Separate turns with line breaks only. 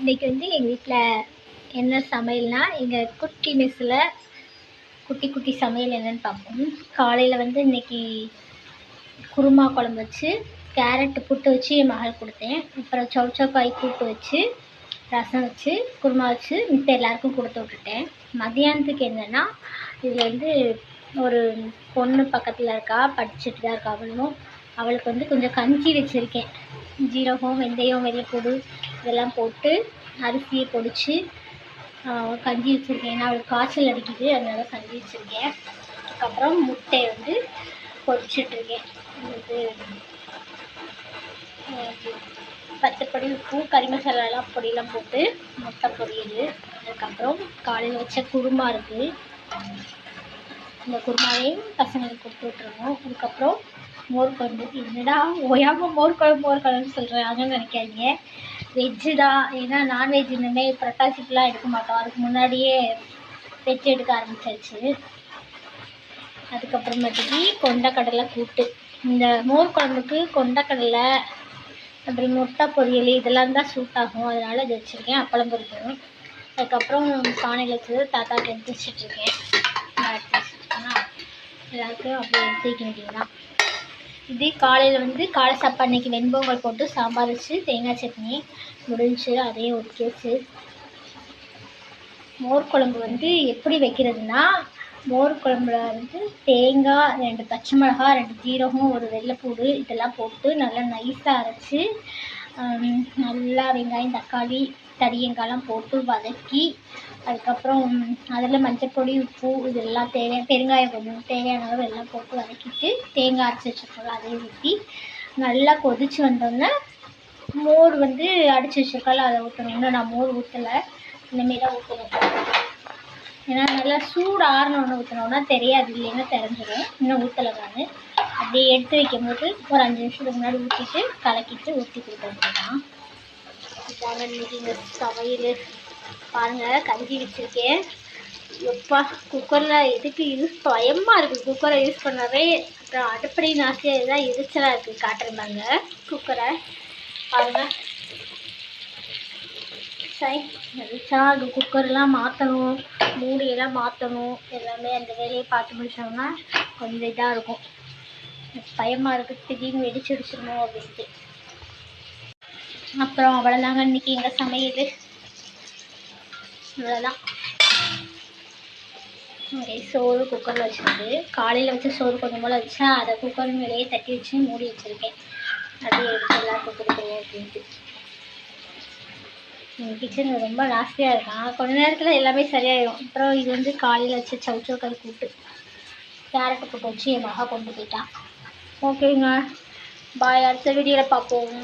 இன்றைக்கி வந்து எங்கள் வீட்டில் என்ன சமையல்னால் எங்கள் குட்டி மெஸ்ஸில் குட்டி குட்டி சமையல் என்னென்னு பார்ப்போம். காலையில் வந்து இன்றைக்கி குருமா குழம்பு வச்சு கேரட்டு புட்டு வச்சு என் மகள் கொடுத்தேன். அப்புறம் சௌச்சௌக்காய் கூட்டு வச்சு ரசம் வச்சு குருமா வச்சு மித்த எல்லாருக்கும் கொடுத்து விட்டுட்டேன். மதியானத்துக்கு என்னென்னா இதில் வந்து ஒரு பொண்ணு பக்கத்தில் இருக்கா படிச்சுட்டு தான் இருக்கா. அவளும் அவளுக்கு வந்து கொஞ்சம் கஞ்சி வச்சுருக்கேன். ஜீரகம் வெந்தயம் வெள்ளைப்பூடு இதெல்லாம் போட்டு அரிசியை பொடிச்சு கஞ்சி வச்சுருக்கேன். ஏன்னா அவளுக்கு காய்ச்சல் அடிக்குது அதனால கஞ்சி வச்சுருக்கேன். அதுக்கப்புறம் முட்டையை வந்து பொரிச்சிட்ருக்கேன் இது பச்சைப்பொடி உப்பு கறி மசாலாலாம் பொடியெல்லாம் போட்டு முட்டை பொரியல். அதுக்கப்புறம் காலையில் வச்ச குருமா இருக்குது இந்த குருமாவையும் பசங்களுக்கு கொடுத்து விட்ருவோம் அதுக்கப்புறம் மோர் குழம்பு. என்னடா ஓயாமல் மோர் குழம்பு மோர் குழம்புன்னு சொல்கிறேன் அதுவும் நினைக்காதீங்க. வெஜ்ஜு தான். ஏன்னா நான்வெஜ் இனிமேல் புரட்டாசிக்கெலாம் எடுக்க மாட்டோம். அதுக்கு முன்னாடியே வெஜ் எடுக்க ஆரம்பிச்சாச்சு. அதுக்கப்புறமேட்டுக்கு கொண்டக்கடலை கூட்டு. இந்த மோர் குழம்புக்கு கொண்டக்கடலை அப்புறம் முட்டை பொரியல் இதெல்லாம் தான் சூட் ஆகும். அதனால் இது வச்சுருக்கேன். அப்பளம் பொரிக்கணும் அதுக்கப்புறம் சாணியில் வச்சது தாத்தாக்கு எடுத்து வச்சிட்ருக்கேன் எடுத்து வச்சுருக்கேன்னா எல்லாருக்கும் அப்படியே எடுத்து வைக்க வேண்டியதுதான். இது காலையில் வந்து காலை சாப்பாடு இன்றைக்கி வெண்பொங்கல் போட்டு சாம்பார் வச்சு தேங்காய் சட்னி முடிஞ்சு அதையும் ஒதுக்கியாச்சு மோர் குழம்பு வந்து எப்படி வைக்கிறதுனா மோர் குழம்புல வந்து தேங்காய் ரெண்டு பச்சை மிளகா ரெண்டு ஜீரகம் ஒரு வெள்ளைப்பூடு இதெல்லாம் போட்டு நல்லா நைஸாக அரைச்சி நல்லா வெங்காயம் தக்காளி தடியங்காய்லாம் போட்டு வதக்கி அதுக்கப்புறம் அதில் மஞ்சப்பொடி உப்பு இதெல்லாம் தேவை பெருங்காயம் கொஞ்சம் தேவையான அளவு எல்லாம் போட்டு வதக்கிட்டு தேங்காய் அரைச்சி வச்சுருக்கோம்ல அதையும் ஊற்றி நல்லா கொதிச்சு வந்தோன்னே மோர் வந்து அடித்து வச்சுருக்கோம்ல அதை ஊற்றணும் இன்னும் நான் மோர் ஊற்றலை இனிமேல் தான் ஊற்றணும் ஏன்னா நல்லா சூடு ஆறினோன்னு ஊற்றினோன்னா தெரியாது இல்லைன்னா தெரிஞ்சிடும் இன்னும் ஊற்றலை நான் அப்படியே எடுத்து வைக்கும் போது ஒரு அஞ்சு நிமிஷத்துக்கு முன்னாடி ஊற்றிட்டு கலக்கிட்டு ஊற்றி கொடுக்க இதாங்க இன்றைக்கி இந்த சமையல். பாருங்கள் கஞ்சி வச்சுருக்கேன். எப்பா குக்கரில் எதுக்கு யூஸ் பயமாக இருக்குது குக்கரை யூஸ் பண்ணவே அப்புறம் அடுப்படை நாசியாக எதாவது எரிச்சலாக இருக்குது காட்டுறாங்க குக்கரை பாருங்கள் சை அது குக்கர்லாம் மாற்றணும் மூடியெல்லாம் மாற்றணும் எல்லாமே அந்த வேலையை பார்த்து முடிச்சோம்னா கொஞ்சம் இதாக இருக்கும். பயமாக இருக்குது திடீர்னு வெடிச்சு அப்படின்ட்டு. அப்புறம் அவ்வளோதாங்க இன்னைக்கு எங்கள் சமையல்? அவ்வளோதான் ஒரே சோறு குக்கரில் வச்சுருக்கு காலையில் வச்ச சோறு கொஞ்சம் போல் வச்சா அதை குக்கர் மேலேயே தட்டி வச்சு மூடி வச்சுருக்கேன். அது எடுத்து எல்லாருக்கும் கொடுக்குறோம் அப்படின்ட்டு. எங்கள் கிச்சன் ரொம்ப நாஸ்தியாக இருக்கான் கொஞ்ச நேரத்தில் எல்லாமே சரியாயிடும் அப்புறம் இது வந்து காலையில் வச்சு சவுச்சோக்காய் கூட்டு. கேரட்டு போட்டு வச்சு என் மகா கொண்டு போயிட்டான் ஓகேங்க பாய் அடுத்த வீடியோவில் பார்ப்போம்